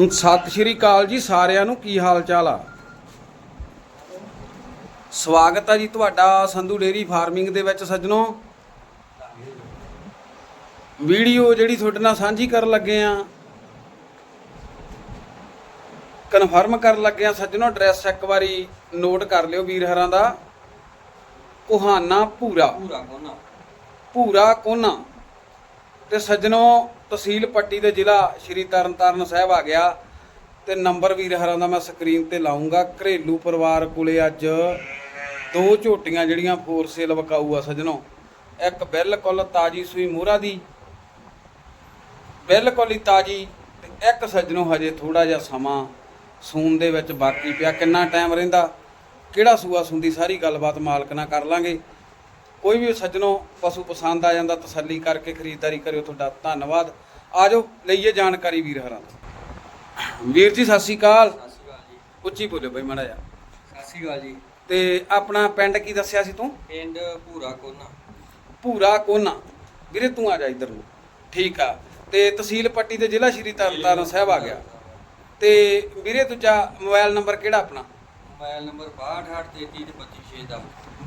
ਸਤਿ ਸ਼੍ਰੀ ਅਕਾਲ ਜੀ ਸਾਰਿਆਂ ਨੂੰ ਕੀ ਹਾਲ ਚਾਲ ਆ? ਸਵਾਗਤ ਹੈ ਜੀ ਤੁਹਾਡਾ ਸੰਧੂ ਡੇਰੀ ਫਾਰਮਿੰਗ ਦੇ ਵਿੱਚ ਸੱਜਣੋ। ਵੀਡੀਓ ਜਿਹੜੀ ਤੁਹਾਡੇ ਨਾਲ ਸਾਂਝੀ ਕਰਨ ਲੱਗੇ ਆ ਕਨਫਰਮ ਕਰਨ ਲੱਗੇ ਆ ਸੱਜਣੋ ਐਡਰੈਸ ਇੱਕ ਵਾਰੀ ਨੋਟ ਕਰ ਲਿਓ ਵੀਰ ਹਰਾਂ ਦਾ। ਕੁਹਾਨਾ ਪੂਰਾ ਪੂਰਾ ਕੋਨਾ। ਭੂਰਾ ਕੋਨਾ। ਤੇ ਸੱਜਣੋ ਤਹਿਸੀਲ ਪੱਟੀ ਦੇ ਜ਼ਿਲ੍ਹਾ ਸ਼੍ਰੀ ਤਰਨਤਾਰਨ ਸਾਹਿਬ ਆ ਗਿਆ ਤੇ ਨੰਬਰ ਵੀਰ ਹਰਾਂ ਦਾ ਮੈਂ ਸਕਰੀਨ ਤੇ ਲਾਉਂਗਾ। ਘਰੇਲੂ ਪਰਿਵਾਰ ਕੋਲੇ ਅੱਜ ਦੋ ਝੋਟੀਆਂ ਜਿਹੜੀਆਂ ਫੋਰ ਸੇਲ ਵਕਾਊ ਆ ਸੱਜਣੋ। ਇੱਕ ਬਿਲਕੁਲ ਤਾਜੀ ਸੂਈ ਮੋਹਰਾ ਦੀ, ਬਿਲਕੁਲ ਹੀ ਤਾਜੀ ਤੇ ਇੱਕ ਸੱਜਣੋ ਹਜੇ ਥੋੜਾ ਜਿਹਾ ਸਮਾਂ ਸੂਨ ਦੇ ਵਿੱਚ ਬਾਕੀ ਪਿਆ। ਕਿੰਨਾ ਟਾਈਮ ਰਹਿੰਦਾ? ਕਿਹੜਾ ਸੂਆ ਸੁੰਦੀ ਸਾਰੀ ਗੱਲਬਾਤ ਮਾਲਕ ਨਾਲ ਕਰ ਲਾਂਗੇ। ਕੋਈ ਵੀ ਸੱਜਣੋ ਪਸ਼ੂ ਪਸੰਦ ਆ ਜਾਂਦਾ ਤਸੱਲੀ ਕਰਕੇ ਖਰੀਦਦਾਰੀ ਕਰਿਓ ਤੁਹਾਡਾ। ਧੰਨਵਾਦ। ਆਜੋ ਲਈਏ ਜਾਣਕਾਰੀ ਵੀਰ ਹਰਾਂ ਤੋਂ। ਵੀਰ ਜੀ ਸਤਿ ਸ਼੍ਰੀ ਅਕਾਲ। ਸਤਿ ਸ਼੍ਰੀ ਅਕਾਲ ਜੀ। ਉੱਚੀ ਬੋਲਿਓ ਬਈ ਮਾੜਾ ਜਾ ਸਤਿ ਸ਼੍ਰੀ ਅਕਾਲ ਜੀ। ਤੇ ਆਪਣਾ ਪਿੰਡ ਕੀ ਦੱਸਿਆ ਸੀ ਤੂੰ? ਪਿੰਡ ਭੂਰਾ ਕੋਨਾ। ਭੂਰਾ ਕੋਨਾ। ਵੀਰੇ ਤੂੰ ਆ ਜਾ ਇੱਧਰ ਨੂੰ। ਠੀਕ ਆ। ਤੇ ਤਹਿਸੀਲ ਪੱਟੀ ਦੇ ਜ਼ਿਲ੍ਹਾ ਸ਼੍ਰੀ ਤਰਨਤਾਰਨ ਸਾਹਿਬ ਆ ਗਿਆ। ਤੇ ਵੀਰੇ ਦੂਜਾ ਮੋਬਾਈਲ ਨੰਬਰ ਕਿਹੜਾ ਆਪਣਾ? ਮੋਬਾਈਲ ਨੰਬਰ 6283325610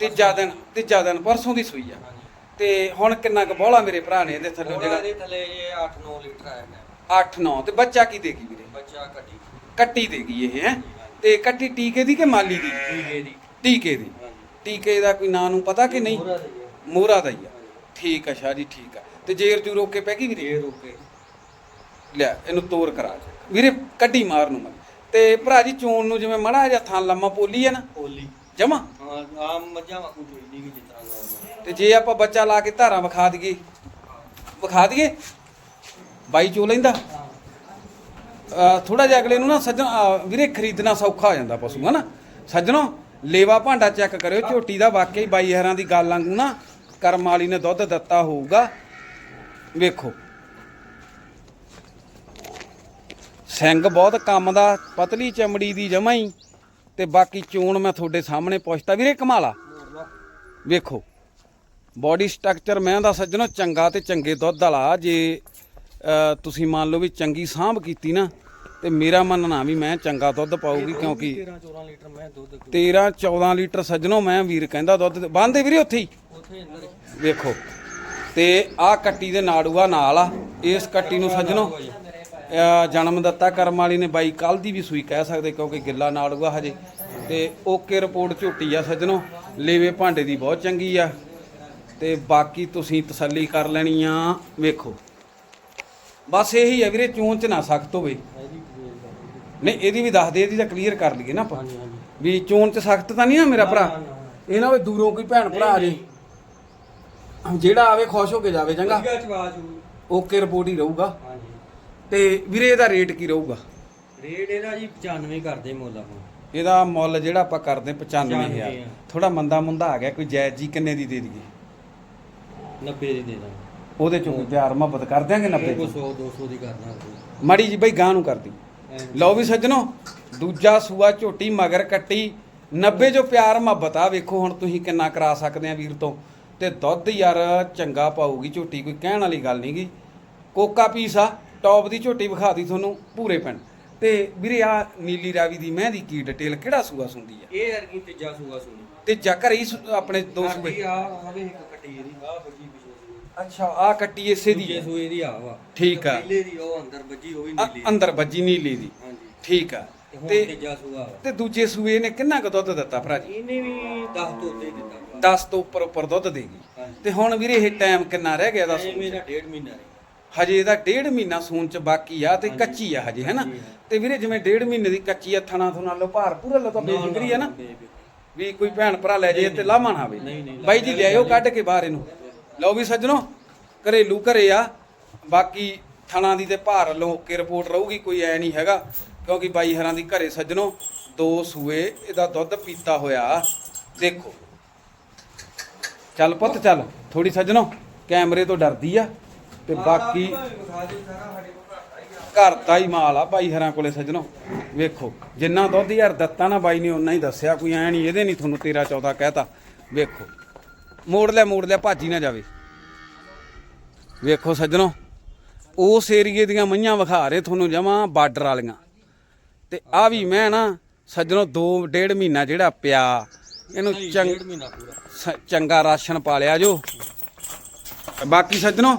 ਤੀਜਾ ਦਿਨ ਤੀਜਾ ਦਿਨ ਪਰਸੋਂ ਦੀ ਸੂਈ ਆ। ਹਾਂਜੀ। ਤੇ ਹੁਣ ਕਿੰਨਾ ਕੁ ਬੋਲਾ ਮੇਰੇ ਭਰਾ ਨੇ ਇਹਦੇ ਥੱਲੇ ਜਿਹੜਾ? ਥੱਲੇ ਇਹ 8 9 ਲੀਟਰ ਆਇਆ ਮੈਂ 8 9 ਤੇ ਬੱਚਾ ਕੀ ਦੇਗੀ ਵੀਰੇ? ਬੱਚਾ ਕੱਟੀ। ਕੱਟੀ ਦੇਗੀ ਇਹ ਹੈ? ਤੇ ਕੱਟੀ ਟੀਕੇ ਦੀ ਕਿ ਮਾਲੀ ਦੀ? ਟੀਕੇ ਦੀ। ਟੀਕੇ ਦੀ। ਹਾਂਜੀ। ਟੀਕੇ ਦਾ ਕੋਈ ਨਾਂ ਨੂੰ ਪਤਾ ਕਿ ਨਹੀਂ? ਮੋਹਰਾ ਦੀ ਹੈ। ਮੋਹਰਾ ਦਾ ਹੀ ਆ। ਹਾਂਜੀ। ਠੀਕ ਆ ਸ਼ਾਹ ਜੀ ਠੀਕ ਆ। ਤੇ ਜੇਰ ਜੂ ਰੋਕ ਪੈ ਗਈ ਵੀਰੇ? ਇਹ ਰੋਕੇ ਲਿਆ ਇਹਨੂੰ ਤੋਰ ਕਰਾ। ਵੀਰੇ ਕੱਢੀ ਮਾਰ ਨੂੰ ਮੈਂ। ਤੇ ਭਰਾ ਜੀ ਚੋਣ ਨੂੰ ਜਿਵੇਂ ਮੜਾ ਜਿਹਾ ਥਾਂ ਲੰਮਾ ਪੋਲੀ ਆ ਨਾ? ਹੋਲੀ ਜਮਾ? ਹਾਂ, ਆਮ ਮੱਝਾਂ ਵਾਂਗੂ ਚੋਈਦੀ ਵੀ ਜਿੱਦਾਂ ਨਾਰਮਲ ਤੇ ਜੇ ਆਪਾਂ ਬੱਚਾ ਲਾ ਕੇ ਧਾਰਾਂ ਵਿਖਾ ਦਈਏ ਵਿਖਾ ਦਈਏ? ਬਾਈ ਚੋ ਲੈਂਦਾ? ਥੋੜਾ ਜਿਹਾ ਅਗਲੇ ਨੂੰ ਨਾ ਸੱਜਣ ਅਹ ਵੀਰੇ ਖਰੀਦਣਾ ਸੌਖਾ ਹੋ ਜਾਂਦਾ ਪਸ਼ੂ, ਹਨਾ? ਸੱਜਣੋ, ਲੇਵਾ ਭਾਂਡਾ ਚੈੱਕ ਕਰਿਓ, ਝੋਟੀ ਦਾ ਵਾਕਈ ਬਾਈ ਹਰਾਂ ਦੀ ਗੱਲ ਵਾਂਗੂ ਨਾ ਕਰਮ ਵਾਲੀ ਨੇ ਦੁੱਧ ਦਿੱਤਾ ਹੋਊਗਾ। ਵੇਖੋ। ਸਿੰਘ ਬਹੁਤ ਕੰਮ ਦਾ, ਪਤਲੀ ਚਮੜੀ ਦੀ ਜਮਾ ਹੀ। ਤੇ ਬਾਕੀ ਚੋਣ ਮੈਂ ਤੁਹਾਡੇ ਸਾਹਮਣੇ ਪੁੱਛਤਾ। ਵੀਰੇ ਕਮਾਲਾ। ਵੇਖੋ ਬਾਡੀ ਸਟਰਕਚਰ ਮੈਂ ਦਾ ਸੱਜਣੋ ਚੰਗਾ ਤੇ ਚੰਗੇ ਦੁੱਧ ਵਾਲਾ। ਜੇ ਤੁਸੀਂ ਮੰਨ ਲਓ ਵੀ ਚੰਗੀ ਸਾਂਭ ਕੀਤੀ ਨਾ ਤੇ ਮੇਰਾ ਮੰਨਣਾ ਵੀ ਮੈਂ ਚੰਗਾ ਦੁੱਧ ਪਾਊਗੀ ਕਿਉਂਕਿ 13 14 ਲੀਟਰ ਮੈਂ ਦੁੱਧ 13 14 ਲੀਟਰ ਸੱਜਣੋ ਮੈਂ ਵੀਰ ਕਹਿੰਦਾ ਦੁੱਧ ਬੰਦੇ ਵੀਰੇ ਉੱਥੇ ਹੀ। ਉੱਥੇ ਅੰਦਰ ਹੀ। ਵੇਖੋ ਤੇ ਆਹ ਕੱਟੀ ਦੇ ਨਾੜੂਆ ਨਾਲ ਆ। ਇਸ ਕੱਟੀ ਨੂੰ ਸੱਜਣੋ ਜਨਮ ਦਿੱਤਾ ਕਰਮ ਵਾਲੀ ਨੇ ਬਾਈ ਕੱਲ ਦੀ ਵੀ ਸੂਈ ਕਹਿ ਸਕਦੇ ਕਿਉਂਕਿ ਗਿੱਲਾ ਨਾੜੂਆ ਹਜੇ। ਤੇ ਓਕੇ ਰਿਪੋਰਟ ਝੋਟੀ ਆ ਸੱਜਣੋ ਲੇਵੇ ਭਾਂਡੇ ਦੀ ਬਹੁਤ ਚੰਗੀ ਆ। ਤੇ ਬਾਕੀ ਤੁਸੀਂ ਤਸੱਲੀ ਕਰ ਲੈਣੀ ਆ ਵੇਖੋ। ਬਸ ਇਹੀ ਆ ਵੀਰੇ ਚੋਣ ਚ ਨਾ ਸਖਤ ਹੋਵੇ। ਨਹੀਂ ਇਹਦੀ ਵੀ ਦੱਸ ਦੇ ਇਹਦੀ ਤਾਂ ਕਲੀਅਰ ਕਰ ਲਈਏ ਨਾ ਆਪਾਂ। ਵੀ ਚੋਣ ਚ ਸਖਤ ਤਾਂ ਨਹੀਂ ਨਾ ਮੇਰਾ ਭਰਾ। ਇਹ ਨਾ ਵੀ ਦੂਰੋਂ ਕੋਈ ਭੈਣ ਭਰਾ ਆ ਜੇ। ਜਿਹੜਾ ਆਵੇ ਖੁਸ਼ ਹੋ ਕੇ ਜਾਵੇ ਚੰਗਾ। ਚੂ ਓਕੇ ਰਿਪੋਰਟ ਹੀ ਰਹੂਗਾ। ਤੇ ਵੀਰੇ ਇਹਦਾ ਰੇਟ ਕੀ ਰਹੂਗਾ? ਰੇਟ ਇਹਦਾ ਜੀ 95 ਕਰਦੇ ਮੁੱਲ ਆਪਾਂ। ਇਹਦਾ ਮੁੱਲ ਜਿਹੜਾ ਆਪਾਂ ਕਰਦੇ 95000 95,000 ਥੋੜਾ ਮੰਦਾ ਮੁੰਦਾ ਆ ਗਿਆ ਕੋਈ ਜਾਇਜ਼ ਜੀ ਕਿੰਨੇ ਦੀ ਦੇ ਦਈਏ? 90 ਦੀ ਦੇ ਦਾਂ ਉਹਦੇ ਚੋਂ ਪਿਆਰ ਮੁਹੱਬਤ ਕਰ ਦਿਆਂਗੇ 90 ਕੋਈ ਚੋਂ। 100 200 ਦੀ ਕਰਨਾ ਮਾੜੀ ਜੀ ਬਈ ਗਾਂ ਨੂੰ ਕਰਦੀ ਲਓ ਵੀ ਸੱਜਣੋ ਦੂਜਾ ਸੂਆ ਝੋਟੀ ਮਗਰ ਕੱਟੀ 90 ਜੋ ਪਿਆਰ ਮੁਹੱਬਤ ਆ। ਵੇਖੋ ਹੁਣ ਤੁਸੀਂ ਕਿੰਨਾ ਕਰਾ ਸਕਦੇ ਆ ਵੀਰ ਤੋਂ। ਤੇ ਦੁੱਧ ਯਾਰ ਚੰਗਾ ਪਾਊਗੀ ਝੋਟੀ ਕੋਈ ਕਹਿਣ ਵਾਲੀ ਗੱਲ ਨਹੀਂਗੀ ਕੋਕਾ ਪੀਸ ਆ। ਟੌਪ ਦੀ ਝੋਟੀ ਵਿਖਾਦੀ ਤੁਹਾਨੂੰ ਪੂਰੇ ਪਿੰਡ। ਤੇ ਵੀਰੇ ਆ ਨੀਲੀ ਰਾਵੀ ਦੀ ਮੈਂ ਦੀ ਕੀ ਡਿਟੇਲ ਕਿਹੜਾ ਸੂਆ ਸੁੰਦੀ ਆ? ਇਹ ਅਰਗੀ ਤੀਜਾ ਸੂਆ ਸੁਣੀ। ਤੇ ਜਾ ਘਰੇ ਹੀ ਸੁ- ਆਪਣੇ ਦੋ ਸੂਏ। ਆ ਆਵੇ ਇੱਕ ਕੱਟੀ ਇਹਦੀ ਆ ਬੱਜੀ ਪਿਛੇ ਅੱਛਾ ਆ ਕੱਟੀ ਇਸੇ ਦੀ ਦੂਜੇ ਆ। ਸੂਏ ਦੀ ਆ ਵਾ। ਠੀਕ ਆ। ਪਹਿਲੇ ਦੀ ਉਹ ਅੰਦਰ ਬੱਜੀ ਉਹ ਵੀ ਆ, ਨੀਲੀ ਅੰਦਰ ਵੱਜੀ ਨੀਲੀ ਦੀ। ਹਾਂਜੀ। ਠੀਕ ਆ। ਤੇ ਹੁਣ ਤੇ ਤੀਜਾ ਸੂਆ ਵਾ। ਤੇ ਦੂਜੇ ਸੂਏ ਨੇ ਕਿੰਨਾ ਕੁ ਦੁੱਧ ਦਿੱਤਾ ਭਰਾ ਜੀ? ਇਹਨੇ ਵੀ 10 ਤੋਂ ਉੱਤੇ ਦਿੱਤਾ 10 ਤੋਂ ਉੱਪਰ ਉੱਪਰ ਦੁੱਧ ਦੇਗੀ। ਹਾਂਜੀ। ਤੇ ਹੁਣ ਵੀਰੇ ਇਹ ਟਾਈਮ ਕਿੰਨਾ ਰਹਿ ਗਿਆ ਦੱਸ ਇਹ ਮੇਰਾ ਡੇਢ ਮਹੀਨਾ ਹੈ ਹਜੇ ਇਹਦਾ ਡੇਢ ਮਹੀਨਾ ਸੂਨ ਚ ਬਾਕੀ ਆ ਤੇ। ਕੱਚੀ ਆ ਹਜੇ ਹੈਨਾ। ਤੇ ਵੀਰੇ ਜਿਵੇਂ ਡੇਢ ਮਹੀਨੇ ਦੀ ਕੱਚੀ ਆ ਥਣਾ ਥੁਣਾ ਲੋ ਭਾਰ ਪੂਰਾ ਲੋ ਤਾਂ ਬੇਫਿਕਰੀ ਆ ਨਾ। ਵੀ ਕੋਈ ਭੈਣ ਭਰਾ ਲੈ ਜੇ ਤੇ ਲਾਮਾ ਨਾ ਆਵੇ। ਬਾਈ ਜੀ ਲਿਆਇਓ ਕੱਢ ਕੇ ਬਾਹਰ ਇਹਨੂੰ। ਲਓ ਵੀ ਸੱਜਣੋ ਘਰੇਲੂ ਘਰੇ ਆ। ਬਾਕੀ ਥਣਾ ਦੀ ਤੇ ਭਾਰ ਲੋ ਕੇ ਰਿਪੋਰਟ ਰਹੂਗੀ ਕੋਈ ਐ ਨਹੀਂ ਹੈਗਾ। ਕਿਉਂਕਿ ਬਾਈ ਹਰਾਂ ਦੀ ਘਰੇ ਸੱਜਣੋ ਦੋ ਸੂਏ ਇਹਦਾ ਦੁੱਧ ਪੀਤਾ ਹੋਇਆ। ਦੇਖੋ। ਚੱਲ ਪੁੱਤ ਚੱਲ। ਥੋੜੀ ਸੱਜਣੋ ਕੈਮਰੇ ਤੋਂ ਡਰਦੀ ਆ। ਤੇ ਬਾਕੀ ਘਰ ਦਾ ਹੀ ਮਾਲ ਆ ਬਾਈ ਹਰਾਂ ਕੋਲੇ ਸੱਜਣੋ। ਵੇਖੋ ਜਿੰਨਾ ਦੁੱਧ ਯਾਰ ਦਿੱਤਾ ਨਾ ਬਾਈ ਨੇ ਉਨਾ ਹੀ ਦੱਸਿਆ ਕੋਈ ਐ ਨਹੀਂ ਇਹਦੇ ਨਹੀਂ ਤੁਹਾਨੂੰ 13 14 ਕਹਿਤਾ। ਵੇਖੋ ਮੋੜ ਲਿਆ ਮੋੜ ਲਿਆ ਭਾਜੀ ਨਾ ਜਾਵੇ। ਵੇਖੋ ਸੱਜਣੋ ਉਸ ਏਰੀਏ ਦੀਆਂ ਮਈਆਂ ਵਿਖਾ ਰਹੇ ਤੁਹਾਨੂੰ ਜਮਾ ਬਾਰਡਰ ਵਾਲੀਆਂ। ਤੇ ਆ ਵੀ ਮੈਂ ਨਾ ਸੱਜਣੋ 2 ਡੇਢ ਮਹੀਨਾ ਜਿਹੜਾ ਪਿਆ ਇਹਨੂੰ ਚੰਗ ਚੰਗਾ ਰਾਸ਼ਨ ਪਾਲਿਆ ਜੋ। ਬਾਕੀ ਸੱਜਣੋ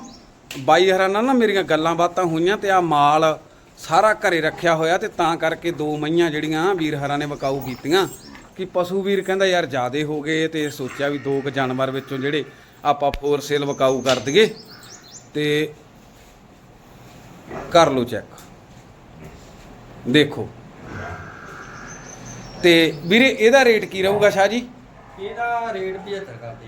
ਬਾਈ ਹਰਾਂ ਨਾਲ ਨਾ ਮੇਰੀਆਂ ਗੱਲਾਂ ਬਾਤਾਂ ਹੋਈਆਂ ਤੇ ਆ ਮਾਲ ਸਾਰਾ ਘਰੇ ਰੱਖਿਆ ਹੋਇਆ ਤੇ ਤਾਂ ਕਰਕੇ ਦੋ ਮਈਆਂ ਜਿਹੜੀਆਂ ਵੀਰ ਹਰਾਂ ਨੇ ਵਕਾਊ ਕੀਤੀਆਂ। ਕਿ ਪਸ਼ੂ ਵੀਰ ਕਹਿੰਦਾ ਯਾਰ ਜਿਆਦੇ ਹੋ ਗਏ ਤੇ ਸੋਚਿਆ ਵੀ ਦੋ ਕੁ ਜਾਨਵਰ ਵਿੱਚੋਂ ਜਿਹੜੇ ਆਪਾਂ ਫੋਰ ਸੇਲ ਵਕਾਊ ਕਰ ਦਈਏ ਤੇ ਕਰ ਲਓ ਚੈੱਕ ਦੇਖੋ। ਤੇ ਵੀਰੇ ਇਹਦਾ ਰੇਟ ਕੀ ਰਹੂਗਾ ਸ਼ਾਹ ਜੀ? ਇਹਦਾ ਰੇਟ 75 ਕਰਦੇ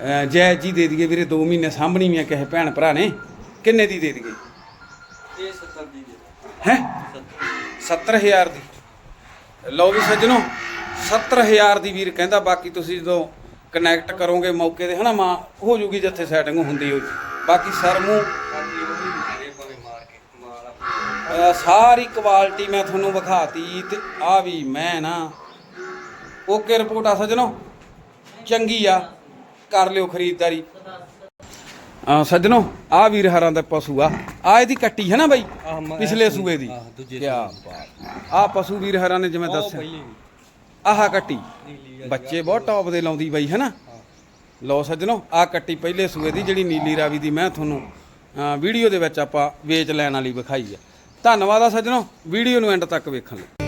ਜੀ ਜੈ ਦੇ ਦਈਏ ਵੀਰੇ 2 ਮਹੀਨੇ ਸਾਂਭਣੀ ਵੀ ਆ ਕਿਸੇ ਭੈਣ ਭਰਾ ਨੇ। ਕਿੰਨੇ ਦੀ ਦੇ ਦਈਏ? ਇਹ 70 ਦੀ ਦੇ ਹੈ? 70 70000 ਦੀ। ਲਓ ਵੀ ਸੱਜਣੋ 70000 ਦੀ ਵੀਰ ਕਹਿੰਦਾ ਬਾਕੀ ਤੁਸੀਂ ਜਦੋਂ ਕਨੈਕਟ ਕਰੋਗੇ ਮੌਕੇ ਤੇ ਹਨਾ ਮਾਂ? ਹੋ ਜੂਗੀ ਜਿੱਥੇ ਸੈਟਿੰਗ ਹੁੰਦੀ ਹੋਈ ਬਾਕੀ ਸਰ ਅਹ ਸਾਰੀ ਕੁਆਲਿਟੀ ਮੈਂ ਤੁਹਾਨੂੰ ਵਿਖਾਤੀ ਤੇ ਆ ਵੀ ਮੈਂ ਨਾ। ਓਕੇ ਰਿਪੋਰਟ ਆ ਸੱਜਣੋ। ਚੰਗੀ ਆ। ਕਰ ਲਿਓ ਖਰੀਦਦਾਰੀ। ਆ ਸੱਜਣੋ ਆ ਵੀਰ ਹਰਾਂ ਦਾ ਪਸ਼ੂ ਆ। ਆ ਇਹਦੀ ਕੱਟੀ ਹੈ ਨਾ ਬਾਈ? ਪਿਛਲੇ ਸੂਏ ਦੀ। ਕੀ ਬਾਤ। ਆ ਪਸ਼ੂ ਵੀਰ ਹਰਾਂ ਨੇ ਜਿਵੇਂ ਦੱਸਿਆ। ਆਹ ਕੱਟੀ। ਬੱਚੇ ਬਹੁਤ ਟੌਪ ਦੇ ਲਾਉਂਦੀ ਬਾਈ ਹੈ ਨਾ? ਲਓ ਸੱਜਣੋ ਆ ਕੱਟੀ ਪਹਿਲੇ ਸੂਏ ਦੀ ਜਿਹੜੀ ਨੀਲੀ ਰਾਵੀ ਦੀ ਮੈਂ ਤੁਹਾਨੂੰ ਵੀਡੀਓ ਦੇ ਵਿੱਚ ਆਪਾਂ ਵੇਚ ਲੈਣ ਵਾਲੀ ਵਿਖਾਈ ਆ। ਧੰਨਵਾਦ ਆ ਸੱਜਣੋ ਵੀਡੀਓ ਨੂੰ ਐਂਡ ਤੱਕ ਵੇਖਣ ਲਈ।